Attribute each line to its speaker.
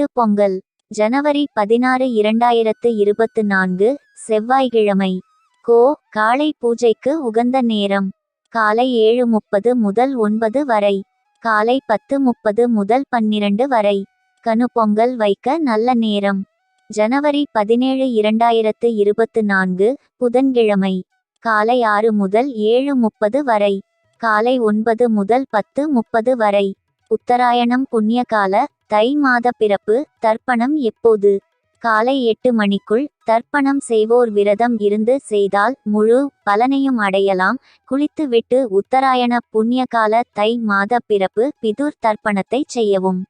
Speaker 1: மாட்டுப் பொங்கல். ஜனவரி பதினாறு இரண்டாயிரத்து இருபத்து நான்கு செவ்வாய்க்கிழமை கோ காலை பூஜைக்கு உகந்த நேரம். காலை ஏழு முப்பது முதல் ஒன்பது வரை. காலை பத்து முப்பது முதல் பன்னிரண்டு வரை. கனு பொங்கல் வைக்க நல்ல நேரம். ஜனவரி பதினேழு இரண்டாயிரத்து இருபத்து நான்கு புதன்கிழமை. காலை ஆறு முதல் ஏழு முப்பது வரை. காலை ஒன்பது முதல் பத்து முப்பது வரை. உத்தராயணம் புண்ணியகால தை மாத பிறப்பு தர்ப்பணம் எப்போது? காலை எட்டு மணிக்குள் தர்ப்பணம் செய்வோர் விரதம் இருந்து செய்தால் முழு பலனையும் அடையலாம். குளித்துவிட்டு உத்தராயண புண்ணியகால தை மாத பிறப்பு பிதுர் தர்ப்பணத்தை செய்யவும்.